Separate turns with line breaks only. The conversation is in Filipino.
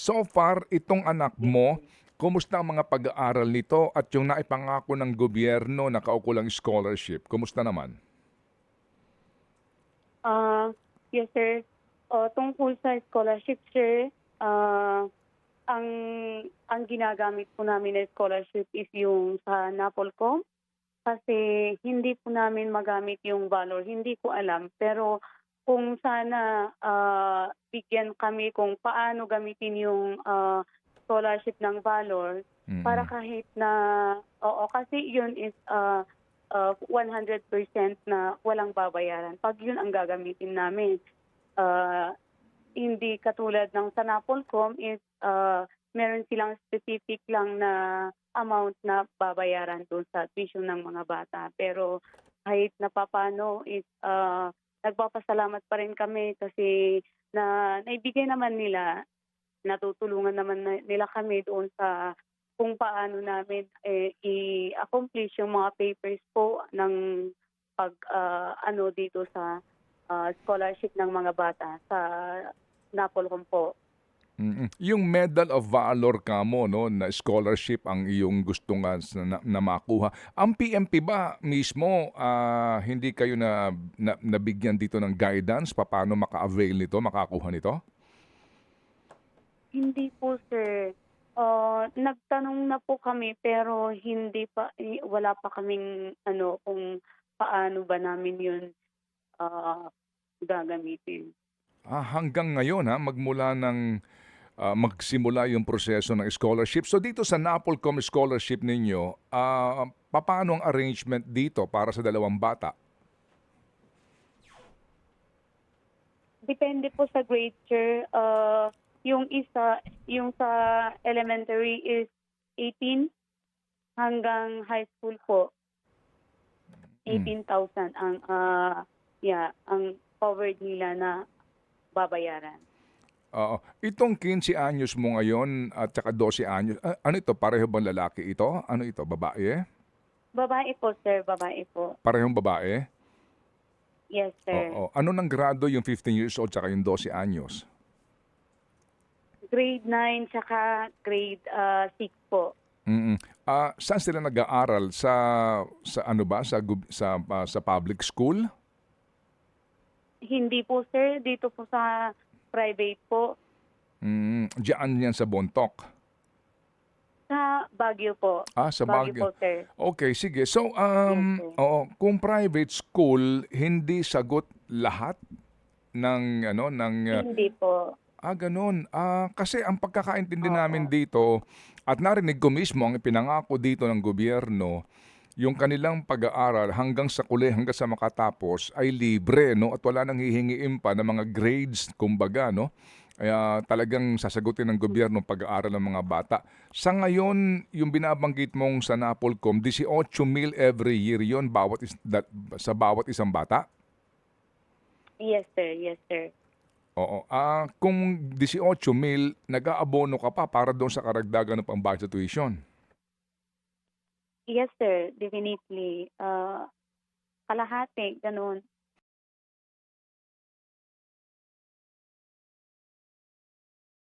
So far, itong anak mo, kumusta ang mga pag-aaral nito at yung naipangako ng gobyerno na kaukulang scholarship? Kumusta naman?
Ah, yes, sir. O, tungkol sa scholarship, sir, ah, ang ang ginagamit po namin na scholarship is yung sa Napolcom kasi hindi po namin magamit yung valor. Hindi ko alam. Pero kung sana ah, bigyan kami kung paano gamitin yung ah, scholarship ng valor
Mm.
para kahit na, oo, kasi yun is ah, ah, 100% na walang babayaran. Pag yun ang gagamitin namin, ah, hindi katulad ng sa Napolcom is ah, meron silang specific lang na amount na babayaran doon sa tuition ng mga bata. Pero kahit na papano is ah, nagpapasalamat pa rin kami kasi na naibigay naman nila, natutulungan naman na- nila kami doon sa kung paano namin eh, i-accomplish yung mga papers po ng pag ah, ano dito sa ah, scholarship ng mga bata sa Napolcom po.
Mm-mm. Yung Medal of Valor ka mo, no, na scholarship ang iyong gusto nga na, na makuha. Ang PMP ba mismo, ah, hindi kayo na, na nabigyan dito ng guidance paano maka-avail nito, makakuha nito?
Hindi po sir. Ah, nagtanong na po kami pero hindi pa wala pa kaming ano kung paano ba namin yun ah, gagamitin.
Ah, hanggang ngayon ha, magmula ng ah, magsimula yung proseso ng scholarship. So dito sa Napolcom scholarship ninyo, ah, paano ang arrangement dito para sa dalawang bata?
Depende po sa grade, sir. Uh, yung isa, yung sa elementary is 18 hanggang high school po. 18,000 ang ah, yeah, ang covered nila na babayaran.
Oo. Itong 15 anyos mo ngayon at saka 12 anyos, ano ito? Pareho bang lalaki ito? Ano ito? Babae?
Babae po, sir. Babae po.
Parehong babae?
Yes, sir.
Oo. Ano nang grado yung 15 years old saka yung 12 anyos?
Grade 9 tsaka grade ah, 6 po.
Mm. Ah, saan sila nag-aaral sa sa ano ba sa gub- sa ah, sa public school?
Hindi po, sir. Dito po sa private po.
Mm, diyan yan sa Bontok.
Sa Baguio po.
Ah, sa
Baguio
Baguio.
po, sir.
Okay, sige. So, um,
Yes, sir.
oo, kung private school, hindi sagot lahat ng ano ng uh,
Hindi po.
Ah, ganun. Ah, kasi ang pagkakaintindi namin dito at narinig ko mismo ang ipinangako dito ng gobyerno, yung kanilang pag-aaral hanggang sa kuli, hanggang sa makatapos ay libre, no? At wala nang hihingiin pa ng mga grades, kumbaga, no? Kaya talagang sasagutin ng gobyerno pag-aaral ng mga bata. Sa ngayon, yung binabanggit mong sa Napolcom, 18 mil every year yon bawat is- that- sa bawat isang bata?
Yes, sir. Yes, sir.
Oo. Ah, kung 18 mil, nag-aabono ka pa para doon sa karagdagan ng pambayad sa tuition.
Yes, sir. Definitely. Uh, kalahati, ganun.